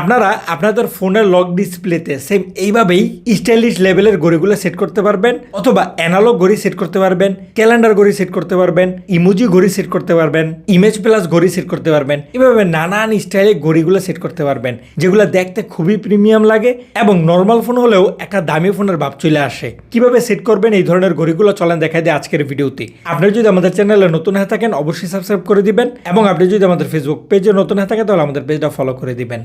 আপনারা আপনাদের ফোনের লক ডিসপ্লেতে সেম এইভাবেই স্টাইলিশ লেভেলের ঘড়িগুলো সেট করতে পারবেন, অথবা অ্যানালগ ঘড়ি সেট করতে পারবেন ক্যালেন্ডার ঘড়ি সেট করতে পারবেন ইমোজি ঘড়ি সেট করতে পারবেন ইমেজ প্লাস ঘড়ি সেট করতে পারবেন, এভাবে নানান স্টাইলে ঘড়িগুলো সেট করতে পারবেন, যেগুলো দেখতে খুবই প্রিমিয়াম লাগে এবং নর্মাল ফোন হলেও একটা দামি ফোনের ভাব চলে আসে। কীভাবে সেট করবেন এই ধরনের ঘড়িগুলো চলেন দেখাই দেয় আজকের ভিডিওতে। আপনি যদি আমাদের চ্যানেলে নতুন হয়ে থাকেন, অবশ্যই সাবস্ক্রাইব করে দিবেন এবং আপনি যদি আমাদের ফেসবুক পেজে নতুন হয়ে থাকেন, তাহলে আমাদের পেজটা ফলো করে দিবেন।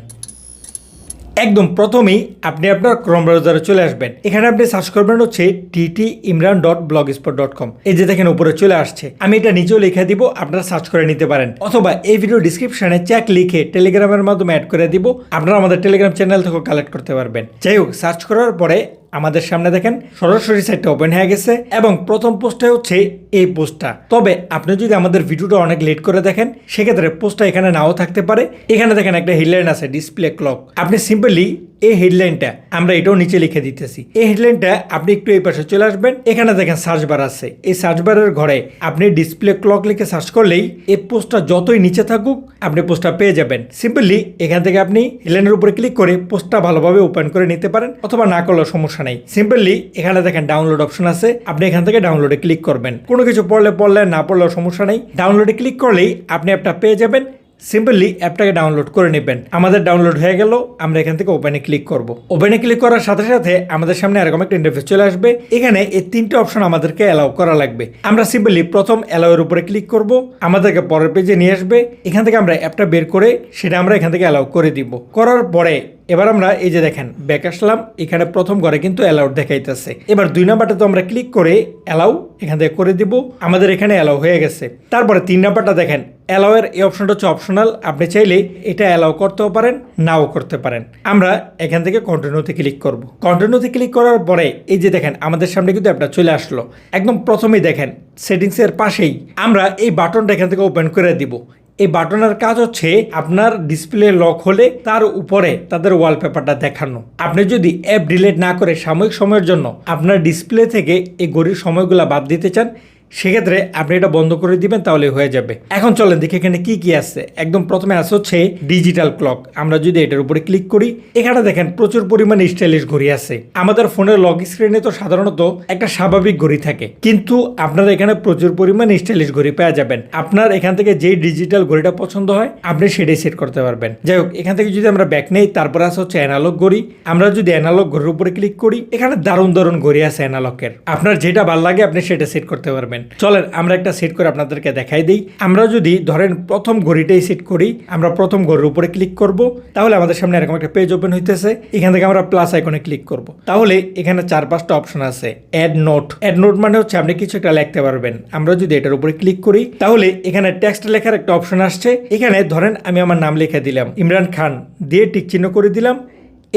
একদম প্রথমেই আপনি আপনার ক্রোম ব্রাউজারে চলে আসবেন। এখানে আপনি সার্চ করবেন হচ্ছে TT Imran dot blogspot dot com এই যে দেখেন উপরে চলে আসছে। আমি এটা নিচেও লিখে দিব, আপনারা সার্চ করে নিতে পারেন। অথবা এই ভিডিও ডিসক্রিপশনে চেক লিখে টেলিগ্রামের মাধ্যমে অ্যাড করে দিব। আপনারা আমাদের টেলিগ্রাম চ্যানেল থেকেও কালেক্ট করতে পারবেন। যাই হোক সার্চ করার পরে আমাদের সামনে দেখেন সরাসরি সাইটটা ওপেন হয়ে গেছে এবং প্রথম পোস্টটা হচ্ছে এই পোস্টটা। তবে আপনি যদি আমাদের ভিডিওটা অনেক লেট করে দেখেন, সেক্ষেত্রে পোস্টটা এখানে নাও থাকতে পারে। এখানে দেখেন একটা হেডলাইন আছে ডিসপ্লে ক্লক আপনি সিম্পলি এই হেডলাইনটা আমরা এটাও নিচে লিখে দিতেছি। এই হেডলাইনটা আপনি একটু এই পাশে চলে আসবেন। এখানে দেখেন সার্চ বার আছে। এই সার্চ বারের ঘরে আপনি ডিসপ্লে ক্লক লিখে সার্চ করলেই এই পোস্টটা যতই নিচে থাকুক, আপনি পোস্টটা পেয়ে যাবেন। সিম্পলি এখান থেকে আপনি হেডলাইনের উপরে ক্লিক করে পোস্টটা ভালোভাবে ওপেন করে নিতে পারেন, অথবা না করলেও সমস্যা নেই। সিম্পলি এখানে দেখেন ডাউনলোড অপশন আছে। আপনি এখান থেকে ডাউনলোডে ক্লিক করবেন। কোনো কিছু পড়লে পড়লে, না পড়লেও সমস্যা নেই। ডাউনলোডে ক্লিক করলেই আপনি অ্যাপটা পেয়ে যাবেন। সিম্পলি অ্যাপটাকে ডাউনলোড করে নেবেন। আমাদের ডাউনলোড হয়ে গেল। আমরা এখান থেকে ওপেনে ক্লিক করব। ওপেনে ক্লিক করার সাথে সাথে আমাদের সামনে এরকম একটা ইন্টারফেস চলে আসবে। এখানে এই তিনটে অপশন আমাদেরকে অ্যালাউ করা লাগবে। আমরা সিম্পলি প্রথম অ্যালাউ এর উপরে ক্লিক করব। আমাদেরকে পরের পেজে নিয়ে আসবে। এখান থেকে আমরা অ্যাপটা বের করে সেটা আমরা এখান থেকে অ্যালাউ করে দিব। করার পরে এবার আমরা এই যে দেখেন ব্যাক আসলাম, এখানে প্রথম ঘরে কিন্তু অ্যালাউড দেখাইতেছে। এবার দুই নাম্বারটা তো আমরা ক্লিক করে অ্যালাউ এখান থেকে করে দিব। আমাদের এখানে অ্যালাউ হয়ে গেছে। তারপরে তিন নাম্বারটা দেখেন অ্যালাউ এর এই অপশনটা হচ্ছে অপশনাল আপনি চাইলে এটা অ্যালাউ করতেও পারেন, নাও করতে পারেন। আমরা এখান থেকে কন্টিনিউতে ক্লিক করব। কন্টিনিউতে ক্লিক করার পরে এই যে দেখেন, আমাদের সামনে কিন্তু অ্যাপটা চলে আসলো। একদম প্রথমেই দেখেন সেটিংসের পাশেই আমরা এই বাটনটা এখান থেকে ওপেন করে দিব। এই বাটনের কাজ হচ্ছে আপনার ডিসপ্লে লক হলে তার উপরে তাদের ওয়ালপেপারটা দেখানো। আপনি যদি অ্যাপ ডিলেট না করে সাময়িক সময়ের জন্য আপনার ডিসপ্লে থেকে এই ঘড়ির সময়গুলো বাদ দিতে চান সেক্ষেত্রে আপনি এটা বন্ধ করে দিবেন, তাহলে হয়ে যাবে। এখন চলেন দেখি এখানে কি কি আছে। একদম প্রথমে আছে হচ্ছে ডিজিটাল ক্লক আমরা যদি এটার উপরে ক্লিক করি, এখানে দেখেন প্রচুর পরিমাণে স্টাইলিশ ঘড়ি আছে। আমাদের ফোনের লক স্ক্রিনে তো সাধারণত একটা স্বাভাবিক ঘড়ি থাকে। কিন্তু আপনারা এখানে প্রচুর পরিমাণে স্টাইলিশ ঘড়ি পেয়ে যাবেন। আপনার এখান থেকে যেই ডিজিটাল ঘড়িটা পছন্দ হয়, আপনি সেটাই সেট করতে পারবেন। যাই হোক, এখান থেকে যদি আমরা ব্যাক নেই, তারপরে আছে হচ্ছে অ্যানালগ ঘড়ি। আমরা যদি অ্যানালগ ঘড়ির উপরে ক্লিক করি, এখানে দারুণ দারুণ ঘড়ি আছে অ্যানালগের আপনার যেটা ভালো লাগে, আপনি সেটা সেট করতে পারবেন। চলেন, আমরা একটা সেট করে আপনাদেরকে দেখাই দিই। আমরা যদি ধরেন প্রথম ঘড়িটাই সেট করি, আমরা প্রথম ঘড়ির উপরে ক্লিক করব, তাহলে আমাদের সামনে এরকম একটা পেজ ওপেন হইতেছে। এখান থেকে আমরা প্লাস আইকনে ক্লিক করব। তাহলে এখানে চার পাঁচটা অপশন আছে অ্যাড নোট অ্যাড নোট মানে হচ্ছে আপনি কিছু একটা লিখতে পারবেন। আমরা যদি এটার উপরে ক্লিক করি, তাহলে এখানে টেক্সট লেখার একটা অপশন আসছে। এখানে ধরেন আমি আমার নাম লিখে দিলাম, ইমরান খান। দিয়ে টিক চিহ্ন করে দিলাম।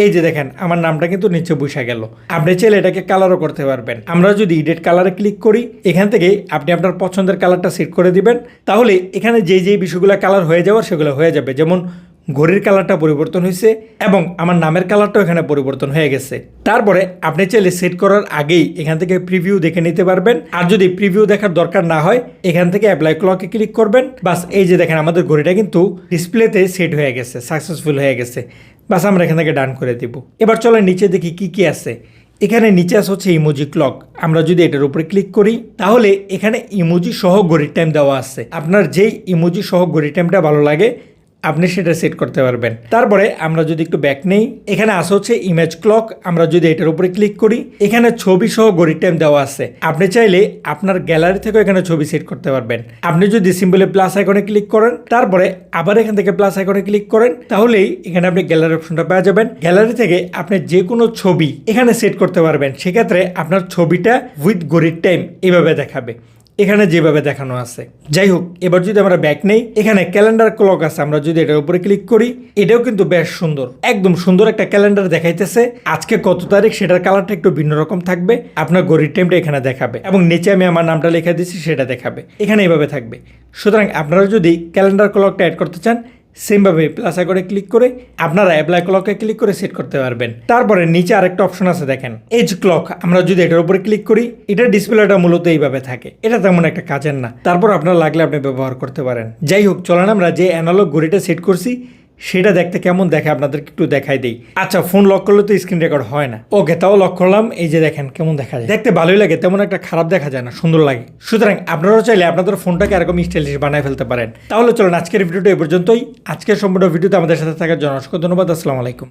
এই যে দেখেন, আমার নামটা কিন্তু নিচে বসে গেল। আপনি চাইলে এটাকে কালারও করতে পারবেন। আমরা যদি ইডেট কালারে ক্লিক করি, এখান থেকে আপনি আপনার পছন্দের কালারটা সেট করে দিবেন। তাহলে এখানে যেই যেই বিষয়গুলো কালার হয়ে যাওয়ার সেগুলো হয়ে যাবে। যেমন ঘড়ির কালারটা পরিবর্তন হয়েছে এবং আমার নামের কালারটাও এখানে পরিবর্তন হয়ে গেছে। তারপরে আপনি চাইলে সেট করার আগেই এখান থেকে প্রিভিউ দেখে নিতে পারবেন। আর যদি প্রিভিউ দেখার দরকার না হয়, এখান থেকে অ্যাপ্লাই ক্লকে ক্লিক করবেন। বাস, এই যে দেখেন, আমাদের ঘড়িটা কিন্তু ডিসপ্লেতে সেট হয়ে গেছে সাকসেসফুল হয়ে গেছে। বাস আমরা এখান থেকে ডান করে দিব। এবার চলে নিচে দেখি কি কি আছে। এখানে নিচে আস হচ্ছে ইমোজি ক্লক আমরা যদি এটার উপরে ক্লিক করি, তাহলে এখানে ইমোজি সহ ঘড়ির টাইম দেওয়া আছে। আপনার যেই ইমোজি সহ ঘড়ির টাইমটা ভালো লাগে আপনি সেটা সেট করতে পারবেন। তারপরে আমরা যদি একটু ব্যাক নেই, এখানে আসা হচ্ছে ইমেজ ক্লক আমরা যদি এটার উপরে ক্লিক করি, এখানে ছবি সহ ঘড়ির টাইম দেওয়া আছে। আপনি চাইলে আপনার গ্যালারি থেকেও এখানে ছবি সেট করতে পারবেন। আপনি যদি সিম্বলে প্লাস আইকনে ক্লিক করেন, তারপরে আবার এখান থেকে প্লাস আইকনে ক্লিক করেন, তাহলেই এখানে আপনি গ্যালারি অপশনটা পাওয়া যাবেন। গ্যালারি থেকে আপনি যে কোনো ছবি এখানে সেট করতে পারবেন। সেক্ষেত্রে আপনার ছবিটা উইথ ঘড়ির টাইম এভাবে দেখাবে। এখানে যেভাবে দেখানো আছে। যাই হোক, এবার যদি আমরা ব্যাক নেই, এখানে ক্যালেন্ডার ক্লক আছে, আমরা যদি এটার উপরে ক্লিক করি, এটাও কিন্তু বেশ সুন্দর। একদম সুন্দর একটা ক্যালেন্ডার দেখাইতেছে। আজকে কত তারিখ, সেটার কালারটা একটু ভিন্ন রকম থাকবে। আপনার ঘড়ির টাইমটা এখানে দেখাবে এবং নিচে আমি আমার নামটা লেখা দিচ্ছি সেটা দেখাবে। এখানে এভাবে থাকবে। সুতরাং আপনারা যদি ক্যালেন্ডার ক্লকটা অ্যাড করতে চান সেমভাবে প্লাস আইকনে ক্লিক করে আপনারা অ্যাপ্লাই ক্লকে ক্লিক করে সেট করতে পারবেন। তারপরে নিচে আরেকটা অপশন আছে দেখেন এজ ক্লক আমরা যদি এটার উপরে ক্লিক করি এটার ডিসপ্লেটা মূলত এইভাবে থাকে। এটা তেমন একটা কাজের না। তারপর আপনার লাগলে আপনি ব্যবহার করতে পারেন। যাই হোক, চলেন আমরা যে অ্যানালগ ঘড়িটা সেট করছি সেটা দেখতে কেমন দেখে আপনাদেরকে একটু দেখাই দিই। আচ্ছা ফোন লক করলে তো স্ক্রিন রেকর্ড হয় না। ওকে, তাও লক করলাম। এই যে দেখেন, কেমন দেখা যায়। দেখতে ভালোই লাগে, তেমন একটা খারাপ দেখা যায় না, সুন্দর লাগে। সুতরাং আপনারাও চাইলে আপনাদের ফোনটাকে এরকম স্টাইলিশ বানায় ফেলতে পারেন। তাহলে চলুন আজকের ভিডিওটা এই পর্যন্তই। আজকের সম্পূর্ণ ভিডিওতে আমাদের সাথে থাকার জন্য অসংখ্য ধন্যবাদ। আসসালামু আলাইকুম।